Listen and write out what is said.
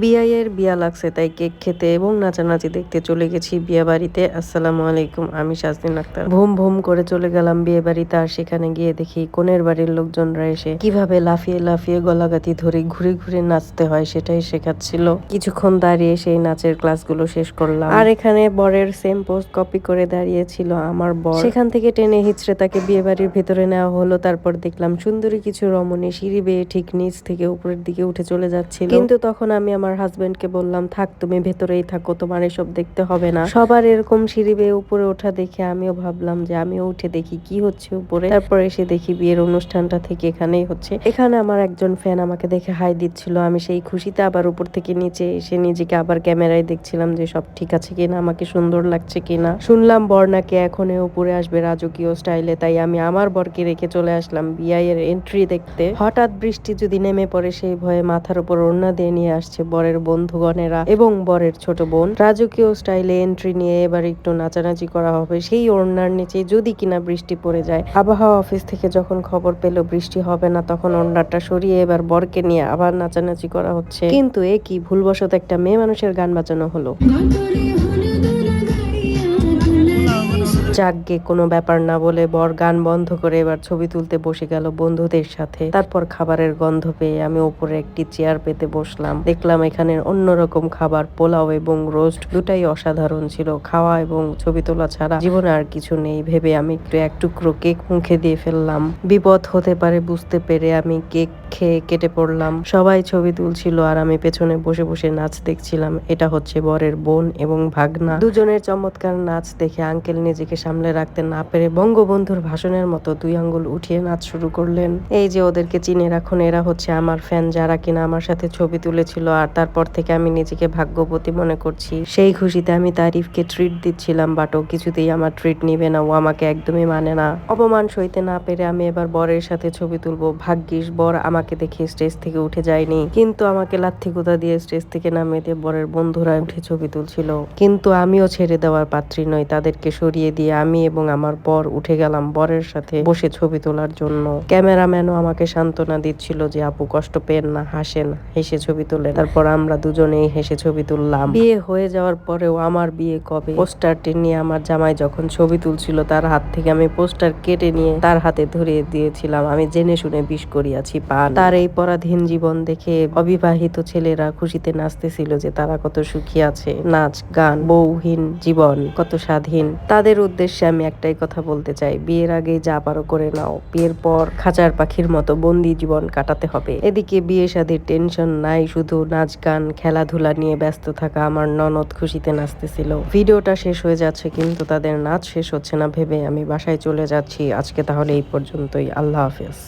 বিয়াইয়ের বিয়া লাগছে, তাই কেক খেতে এবং নাচানাচি দেখতে চলে গেছি বিয়ে বাড়িতে আসসালামু আলাইকুম, আমি শাজদিন আক্তার। ভুম ভুম করে চলে গেলাম বিয়ে বাড়িতে আর সেখানে গিয়ে দেখি কোনের বাড়ির লোকজনরা এসে কীভাবে লাফিয়ে লাফিয়ে গলাগাতি ধরে ঘুরে ঘুরে নাচতে হয় সেটাই শেখাচ্ছিল। কিছুক্ষণ দাঁড়িয়ে সেই নাচের ক্লাসগুলো শেষ করলাম। আর এখানে বরের সেম পোস্ট কপি করে দাঁড়িয়েছিল আমার বর। সেখান থেকে টেনে হিচড়ে তাকে বিয়ে বাড়ির ভেতরে নেওয়া হলো, তারপর দেখলাম সুন্দরী কিছু রমণী সিঁড়ি বেয়ে ঠিক নিচ থেকে উপরের দিকে উঠে চলে যাচ্ছিল। কিন্তু তখন আমি আমার হাজবেন্ডকে বললাম, থাক, তুমি ভেতরেই থাকো, তোমার এসব দেখতে হবে না। সবার এরকম সিঁড়ি বেয়ে উপরে ওঠা দেখে আমিও ভাবলাম যে আমিও উঠে দেখি কি হচ্ছে উপরে। তারপর এসে দেখি বিয়ের অনুষ্ঠানটা থেকে এখানেই হচ্ছে। এখানে আমার একজন ফ্যান আমাকে দেখে হাই দিচ্ছিল, আমি সেই খুশিতে আবার উপর থেকে নিচে এসে নিজেকে আবার ক্যামেরায় দেখছিলাম যে সব ঠিক আছে কিনা, আমাকে সুন্দর লাগছে কিনা। শুনলাম বর্ণাকে এখন উপরে আসবে রাজকীয় স্টাইলে তাই আমি আমার বরকে রেখে চলে আসলাম বিআই এর এন্ট্রি দেখতে। হঠাৎ বৃষ্টি যদি নেমে পড়ে, সেই ভয়ে মাথার উপর ওড়না দিয়ে নিয়ে আসছে বরের বন্ধুগণেরা এবং বরের ছোট বোন। রাজকীয় স্টাইলে এন্ট্রি নিয়ে এবার একটু নাচানাচি করা হবে। সেই ওড়নার নিচে যদি কিনা বৃষ্টি পড়ে যায়, আবহাওয়া অফিস থেকে যখন খবর পেল বৃষ্টি হবে না, তখন ওড়নাটা সরিয়ে এবার বরকে নিয়ে আবার নাচানাচি করা হচ্ছে। কিন্তু এ কি ভুলবশত একটা মেয়ে মানুষের গান বাজানো হলো। যাকগে, কোনো ব্যাপার না বলে বর গান বন্ধ করে এবার ছবি তুলতে বসে গেল বন্ধুদের সাথে। তারপর খাবারের গন্ধ পেয়ে আমি উপরে একটি চেয়ার পেতে বসলাম। দেখলাম এখানে অন্যরকম খাবার, পোলাও এবং রোস্ট দুটাই অসাধারণ ছিল। খাওয়া এবং ছবি তোলা ছাড়া জীবনে আর কিছু নেই ভেবে আমি একটু এক টুকরো কেক মুখে দিয়ে ফেললাম। বিপদ হতে পারে বুঝতে পেরে আমি কেক খেয়ে কেটে পড়লাম। সবাই ছবি তুলছিল আর আমি পেছনে বসে বসে নাচ দেখছিলাম। এটা হচ্ছে বরের বোন এবং ভাগনা। দুজনের চমৎকার নাচ দেখে আঙ্কেল নিজেকে সামলে রাখতে না পেরে বঙ্গবন্ধুর ভাষণের মতো দুই আঙ্গুল উঠিয়ে নাচ শুরু করলেন। এই যে ওদেরকে চিনে রাখুন, এরা হচ্ছে আমার ফ্যান যারা কিনা আমার সাথে ছবি তুলেছিল আর তারপর থেকে আমি নিজেকে ভাগ্যবতী মনে করছি। সেই খুশিতে আমি তারিফকে ট্রিট দিচ্ছিলাম বাট ও কিছুতেই আমার ট্রিট নিবে না, ও আমাকে একদমই মানে না। অপমান সইতে না পেরে আমি এবার বরের সাথে ছবি তুলবো। ভাগ্যিস, বর আমাকে দেখে স্টেজ থেকে উঠে যায়নি। কিন্তু আমাকে লাথি গুদা দিয়ে স্টেজ থেকে নামিয়ে দিয়ে বরের বন্ধুরা উঠে ছবি তুলছিল। কিন্তু আমিও ছেড়ে দেওয়ার পাত্রী নই, তাদেরকে সরিয়ে দিয়ে আমি এবং আমার বর উঠে গেলাম বরের সাথে বসে ছবি তোলার জন্য। ক্যামেরাম্যানও আমাকে সান্ত্বনা দিচ্ছিল যে, আপু, কষ্ট পেন না, হাসেন, হেসে ছবি তোলেন। তারপর আমরা দুজনেই হেসে ছবি তুললাম। বিয়ে হয়ে যাওয়ার পরেও আমার বিয়ে কবে? পোস্টারটি নিয়ে আমার জামাই যখন ছবি তুলছিল, তার হাত থেকে আমি পোস্টার কেটে নিয়ে তার হাতে ধরিয়ে দিয়েছিলাম। আমি জেনে শুনে বিষ করিয়াছি, পান। তার এই পরাধীন জীবন দেখে অবিবাহিত ছেলেরা খুশিতে নাচতেছিল যে, তারা কত সুখী আছে, নাচ, গান, বউহীন জীবন, কত স্বাধীন। তাদের উদ্দেশ্যে আমি একটাই কথা বলতে চাই। বিয়ের আগে যা পারো করে নাও। বিয়ের পর খাঁচার পাখির মতো বন্দি জীবন কাটাতে হবে। এদিকে বিয়ে শাদীর টেনশন নাই, শুধু নাচ গান খেলাধুলা নিয়ে ব্যস্ত থাকা আমার ননদ খুশিতে নাচতেছিল। ভিডিওটা শেষ হয়ে যাচ্ছে কিন্তু তাদের নাচ শেষ হচ্ছে না ভেবে আমি বাসায় চলে যাচ্ছি। আজকে তাহলে এই পর্যন্তই। আল্লাহ হাফেজ।